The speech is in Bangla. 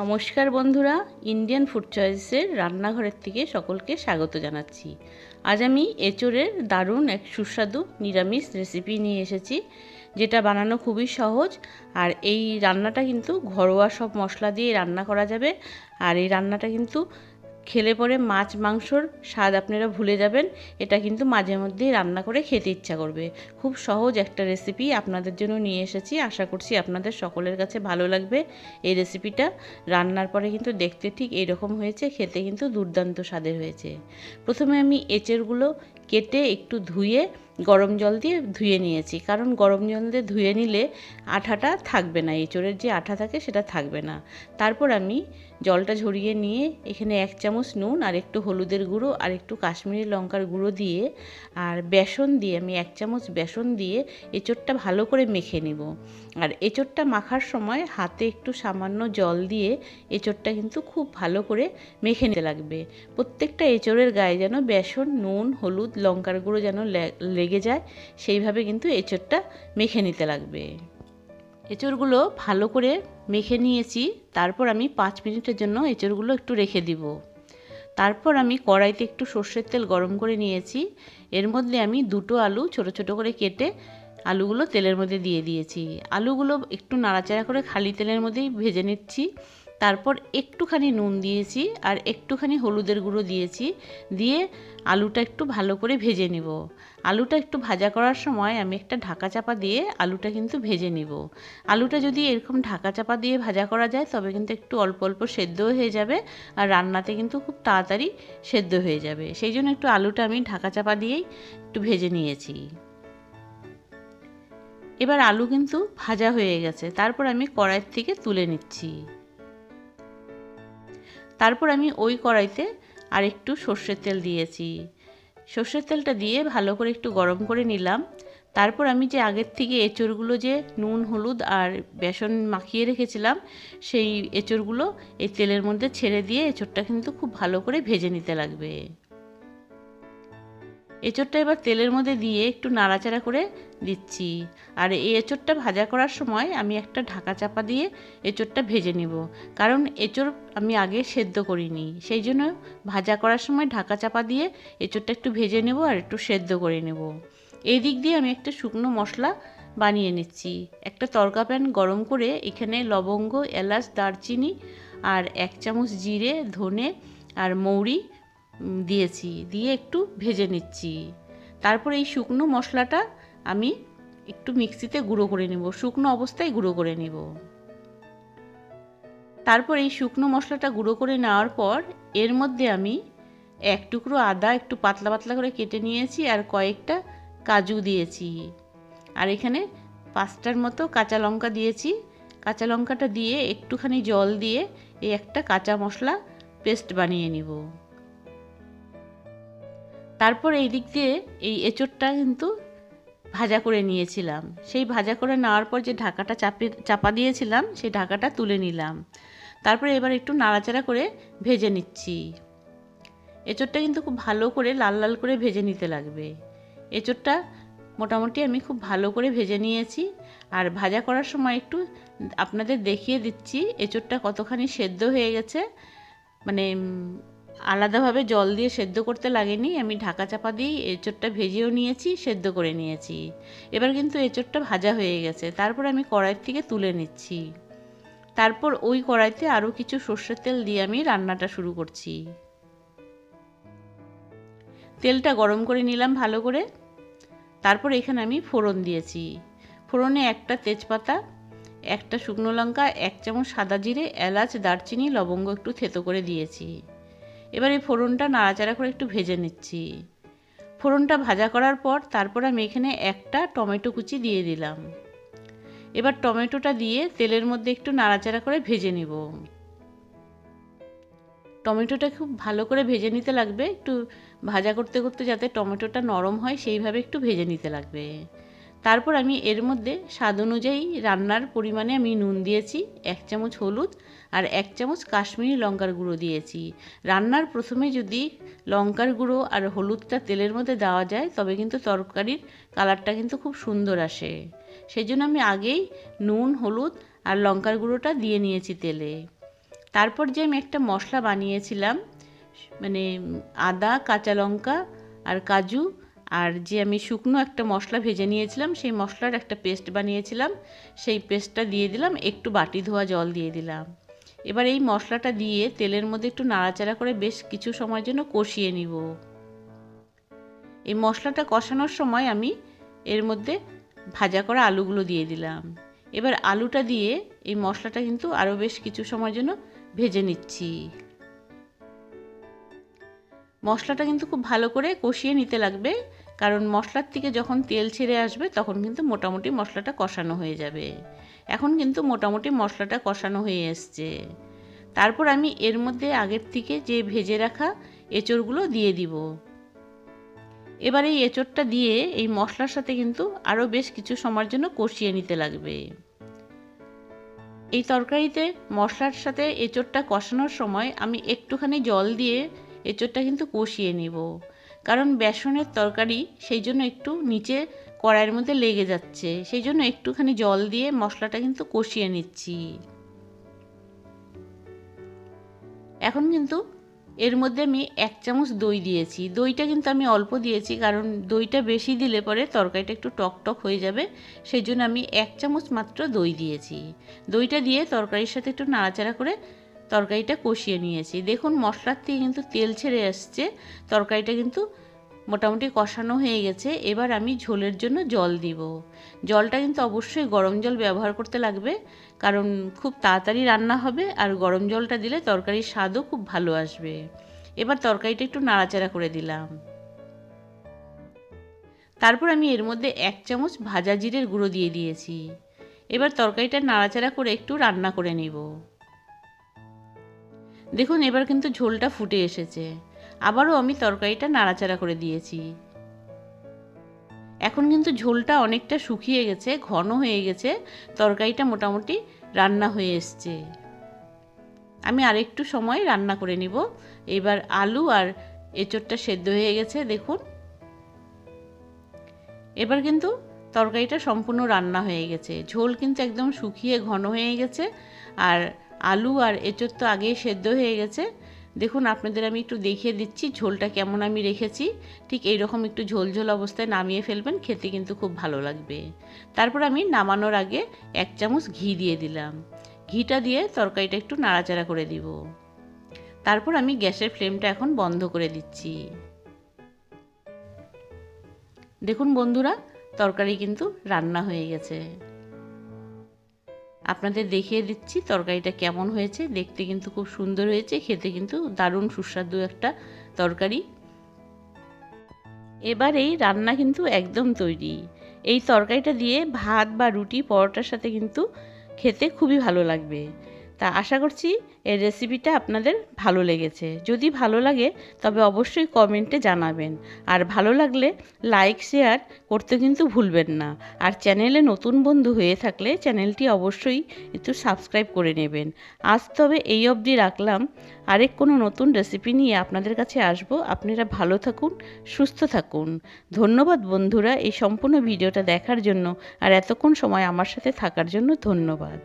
নমস্কার বন্ধুরা ইন্ডিয়ান ফুড চয়েসের রান্নাঘরের থেকে সকলকে স্বাগত জানাচ্ছি। আজ আমি এঁচোড়ের দারুণ এক সুস্বাদু নিরামিষ রেসিপি নিয়ে এসেছি, যেটা বানানো খুবই সহজ, আর এই রান্নাটা কিন্তু ঘরোয়া সব মশলা দিয়ে রান্না করা যাবে, আর এই রান্নাটা কিন্তু খেলে পরে মাছ, মাংসর স্বাদ আপনারা ভুলে যাবেন। এটা কিন্তু মাঝে মধ্যেই রান্না করে খেতে ইচ্ছা করবে। খুব সহজ একটা রেসিপি আপনাদের জন্য নিয়ে এসেছি। আশা করছি আপনাদের সকলের কাছে ভালো লাগবে এই রেসিপিটা রান্নার পরে কিন্তু দেখতে ঠিক এরকম হয়েছে, খেতে কিন্তু দুর্দান্ত স্বাদের হয়েছে। প্রথমে আমি এঁচেড়গুলো কেটে একটু ধুয়ে গরম জল দিয়ে ধুয়ে নিয়েছি। কারণ গরম জল দিয়ে ধুয়ে নিলে আঠাটা থাকবে না, এঁচড়ের যে আঠা থাকে সেটা থাকবে না। তারপর আমি জলটা ঝরিয়ে নিয়ে এখানে এক চামচ নুন আর একটু হলুদের গুঁড়ো আর একটু কাশ্মীরি লঙ্কার গুঁড়ো দিয়ে আর বেসন দিয়ে আমি এক চামচ বেসন দিয়ে এঁচড়টা ভালো করে মেখে নিব। আর এঁচড়টা মাখার সময় হাতে একটু সামান্য জল দিয়ে এঁচড়টা কিন্তু খুব ভালো করে মেখে নিতে লাগবে। প্রত্যেকটা এঁচড়ের গায়ে যেন বেসন, নুন, হলুদ লঙ্কার গুঁড়ো যেন লেগে যায়, সেইভাবে কিন্তু এঁচড়টা মেখে নিতে লাগবে। এঁচড়গুলো ভালো করে মেখে নিয়েছি, তারপর আমি পাঁচ মিনিটের জন্য এঁচড়গুলো একটু রেখে দিব। তারপর আমি কড়াইতে একটু সর্ষের তেল গরম করে নিয়েছি, এর মধ্যে আমি দুটো আলু ছোট ছোট করে কেটে আলুগুলো তেলের মধ্যে দিয়ে দিয়েছি। আলুগুলো একটু নাড়াচাড়া করে খালি তেলের মধ্যেই ভেজে নিচ্ছি। তারপর একটুখানি নুন দিয়েছি আর একটুখানি হলুদের গুঁড়ো দিয়েছি, দিয়ে আলুটা একটু ভালো করে ভেজে নিব। আলুটা একটু ভাজা করার সময় আমি একটা ঢাকা চাপা দিয়ে আলুটা কিন্তু ভেজে নিব। আলুটা যদি এরকম ঢাকা চাপা দিয়ে ভাজা করা যায়, তবে কিন্তু একটু অল্প অল্প সেদ্ধ হয়ে যাবে আর রান্নাতে কিন্তু খুব তাড়াতাড়ি সেদ্ধ হয়ে যাবে। সেই জন্য একটু আলুটা আমি ঢাকা চাপা দিয়েই একটু ভেজে নিয়েছি। এবার আলু কিন্তু ভাজা হয়ে গেছে, তারপর আমি কড়াইয়ের থেকে তুলে নিচ্ছি। তারপর আমি ওই কড়াইতে আর একটু সর্ষের তেল দিয়েছি। সর্ষের তেলটা দিয়ে ভালো করে একটু গরম করে নিলাম। তারপর আমি যে আগের থেকে এঁচড়গুলো যে নুন, হলুদ আর বেসন মাখিয়ে রেখেছিলাম, সেই এঁচড়গুলো এই তেলের মধ্যে ছেড়ে দিয়ে এঁচড়টা কিন্তু খুব ভালো করে ভেজে নিতে লাগবে। এঁচড়টা এবার তেলের মধ্যে দিয়ে একটু নাড়াচাড়া করে দিচ্ছি। আর এই এঁচড়টা ভাজা করার সময় আমি একটা ঢাকা চাপা দিয়ে এঁচড়টা ভেজে নিব। কারণ এঁচড় আমি আগে সেদ্ধ করিনি। সেই জন্য ভাজা করার সময় ঢাকা চাপা দিয়ে এঁচড়টা একটু ভেজে নেব আর একটু সেদ্ধ করে নেব। এই দিক দিয়ে আমি একটা শুকনো মশলা বানিয়ে নিচ্ছি। একটা তরকা প্যান গরম করে এখানে লবঙ্গ, এলাচ, দারচিনি আর এক চামচ জিরে, ধনে আর মৌরি দিয়েছি, দিয়ে একটু ভেজে নিচ্ছি। তারপর এই শুকনো মশলাটা আমি একটু মিক্সিতে গুঁড়ো করে নেব, শুকনো অবস্থায় গুঁড়ো করে নেব। তারপর এই শুকনো মশলাটা গুঁড়ো করে নেওয়ার পর এর মধ্যে আমি এক টুকরো আদা একটু পাতলা পাতলা করে কেটে নিয়েছি আর কয়েকটা কাজু দিয়েছি। আর এখানে পাঁচটার মতো কাঁচা লঙ্কা দিয়েছি। কাঁচা লঙ্কাটা দিয়ে একটুখানি জল দিয়ে এই একটা কাঁচা মশলা পেস্ট বানিয়ে নিব। তারপর এই দিক দিয়ে এই এঁচড়টা কিন্তু ভাজা করে নিয়েছিলাম। সেই ভাজা করে নেওয়ার পর যে ঢাকাটা চাপে, চাপা দিয়েছিলাম, সেই ঢাকাটা তুলে নিলাম। তারপরে এবার একটু নাড়াচাড়া করে ভেজে নিচ্ছি। এঁচড়টা কিন্তু খুব ভালো করে লাল লাল করে ভেজে নিতে লাগবে। এঁচড়টা মোটামুটি আমি খুব ভালো করে ভেজে নিয়েছি। আর ভাজা করার সময় একটু আপনাদের দেখিয়ে দিচ্ছি, এঁচড়টা কতখানি সেদ্ধ হয়ে গেছে। মানে আলাদাভাবে জল দিয়ে সেদ্ধ করতে লাগেনি। আমি ঢাকা চাপা দিয়েই এঁচড়টা ভেজেও নিয়েছি, সেদ্ধ করে নিয়েছি। এবার কিন্তু এঁচড়টা ভাজা হয়ে গেছে। তারপর আমি কড়াইয়ের থেকে তুলে নিচ্ছি। তারপর ওই কড়াইতে আরও কিছু সর্ষের তেল দিয়ে আমি রান্নাটা শুরু করছি। তেলটা গরম করে নিলাম ভালো করে। তারপর এখানে আমি ফোড়ন দিয়েছি। ফোড়নে একটা তেজপাতা, একটা শুকনো লঙ্কা, এক চামচ সাদা জিরে, এলাচ, দারচিনি, লবঙ্গ একটু থেতো করে দিয়েছি। এবার এই ফোড়নটা নাড়াচাড়া করে একটু ভেজে নিচ্ছি। ফোড়নটা ভাজা করার পর তারপর আমি এখানে একটা টমেটো কুচি দিয়ে দিলাম। এবার টমেটোটা দিয়ে তেলের মধ্যে একটু নাড়াচাড়া করে ভেজে নিব। টমেটোটা খুব ভালো করে ভেজে নিতে লাগবে। একটু ভাজা করতে করতে যাতে টমেটোটা নরম হয়, সেইভাবে একটু ভেজে নিতে লাগবে। তারপর আমি এর মধ্যে স্বাদ অনুযায়ী রান্নার পরিমাণে আমি নুন দিয়েছি, এক চামচ হলুদ আর এক চামচ কাশ্মীরি লঙ্কার গুঁড়ো দিয়েছি। রান্নার প্রথমে যদি লঙ্কার গুঁড়ো আর হলুদটা তেলের মধ্যে দেওয়া যায়, তবে কিন্তু তরকারির কালারটা কিন্তু খুব সুন্দর আসে। সেই জন্য আমি আগেই নুন, হলুদ আর লঙ্কার গুঁড়োটা দিয়ে নিয়েছি তেলে। তারপর যে আমি একটা মশলা বানিয়েছিলাম মানে আদা, কাঁচা লঙ্কা আর কাজু আর যে আমি শুকনো একটা মশলা ভেজে নিয়েছিলাম, সেই মশলার একটা পেস্ট বানিয়েছিলাম। সেই পেস্টটা দিয়ে দিলাম, একটু বাটি ধোয়া জল দিয়ে দিলাম। এবার এই মশলাটা দিয়ে তেলের মধ্যে একটু নাড়াচাড়া করে বেশ কিছু সময়ের জন্য কষিয়ে নিব। এই মশলাটা কষানোর সময় আমি এর মধ্যে ভাজা করা আলুগুলো দিয়ে দিলাম। এবার আলুটা দিয়ে এই মশলাটা কিন্তু আরও বেশ কিছু সময়ের জন্য ভেজে নিচ্ছি। মশলাটা কিন্তু খুব ভালো করে কষিয়ে নিতে লাগবে। কারণ মশলার থেকে যখন তেল ছেড়ে আসবে, তখন কিন্তু মোটামুটি মশলাটা কষানো হয়ে যাবে। এখন কিন্তু মোটামুটি মশলাটা কষানো হয়ে এসছে। তারপর আমি এর মধ্যে আগের থেকে যে ভেজে রাখা এঁচড়গুলো দিয়ে দিব। এবার এই এঁচড়টা দিয়ে এই মশলার সাথে কিন্তু আরও বেশ কিছু সময়ের জন্য কষিয়ে নিতে লাগবে। এই তরকারিতে মশলার সাথে এঁচড়টা কষানোর সময় আমি একটুখানি জল দিয়ে এঁচড়টা কিন্তু কষিয়ে নিব। কারণ বেসনের তরকারি সেই জন্য একটু নিচে কড়াইয়ের মধ্যে লেগে যাচ্ছে। সেই জন্য একটুখানি জল দিয়ে মশলাটা কিন্তু কষিয়ে নিচ্ছি। এখন কিন্তু এর মধ্যে আমি এক চামচ দই দিয়েছি। দইটা কিন্তু আমি অল্প দিয়েছি কারণ দইটা বেশি দিলে পরে তরকারিটা একটু টক টক হয়ে যাবে। সেই জন্য আমি এক চামচ মাত্র দই দিয়েছি। দইটা দিয়ে তরকারির সাথে একটু নাড়াচাড়া করে তরকারিটা কষিয়ে নিয়েছি। দেখুন, মশলার থেকে কিন্তু তেল ছেড়ে আসছে। তরকারিটা কিন্তু মোটামুটি কষানো হয়ে গেছে। এবার আমি ঝোলের জন্য জল দিব। জলটা কিন্তু অবশ্যই গরম জল ব্যবহার করতে লাগবে, কারণ খুব তাড়াতাড়ি রান্না হবে আর গরম জলটা দিলে তরকারির স্বাদও খুব ভালো আসবে। এবার তরকারিটা একটু নাড়াচাড়া করে দিলাম। তারপর আমি এর মধ্যে এক চামচ ভাজা জিরের গুঁড়ো দিয়ে দিয়েছি। এবার তরকারিটা নাড়াচাড়া করে একটু রান্না করে নিব। দেখুন, এবার কিন্তু ঝোলটা ফুটে এসেছে। আবারও আমি তরকারিটা নাড়াচাড়া করে দিয়েছি। এখন কিন্তু ঝোলটা অনেকটা শুকিয়ে গেছে, ঘন হয়ে গেছে। তরকারিটা মোটামুটি রান্না হয়ে এসছে। আমি আরেকটু সময় রান্না করে নিব। এবার আলু আর এঁচড়টা সেদ্ধ হয়ে গেছে, দেখুন। এবার কিন্তু তরকারিটা সম্পূর্ণ রান্না হয়ে গেছে। ঝোল কিন্তু একদম শুকিয়ে ঘন হয়ে গেছে। আর আলু আর এঁচড় তো আগেই সেদ্ধ হয়ে গেছে। দেখুন, আপনাদের আমি একটু দেখিয়ে দিচ্ছি ঝোলটা কেমন আমি রেখেছি। ঠিক এইরকম একটু ঝোল ঝোল অবস্থায় নামিয়ে ফেলবেন, খেতে কিন্তু খুব ভালো লাগবে। তারপর আমি নামানোর আগে এক চামচ ঘি দিয়ে দিলাম। ঘিটা দিয়ে তরকারিটা একটু নাড়াচাড়া করে দিব। তারপর আমি গ্যাসের ফ্লেমটা এখন বন্ধ করে দিচ্ছি। দেখুন বন্ধুরা, তরকারি কিন্তু রান্না হয়ে গেছে। আপনাদের দেখিয়ে দিচ্ছি তরকারিটা কেমন হয়েছে। দেখতে কিন্তু খুব সুন্দর হয়েছে, খেতে কিন্তু দারুণ সুস্বাদু একটা তরকারি। এবার এই রান্না কিন্তু একদম তৈরি। এই তরকারিটা দিয়ে ভাত বা রুটি, পরোটার সাথে কিন্তু খেতে খুবই ভালো লাগবে। তা আশা করছি এই রেসিপিটা আপনাদের ভালো লেগেছে। যদি ভালো লাগে, তবে অবশ্যই কমেন্টে জানাবেন। আর ভালো লাগলে লাইক শেয়ার করতে কিন্তু ভুলবেন না। আর চ্যানেলে নতুন বন্ধু হয়ে থাকলে চ্যানেলটি অবশ্যই একটু সাবস্ক্রাইব করে নেবেন। আজ তবে এই অবধি রাখলাম। আরেক কোনো নতুন রেসিপি নিয়ে আপনাদের কাছে আসব। আপনারা ভালো থাকুন, সুস্থ থাকুন। ধন্যবাদ বন্ধুরা এই সম্পূর্ণ ভিডিওটা দেখার জন্য। আর এতক্ষণ সময় আমার সাথে থাকার জন্য ধন্যবাদ।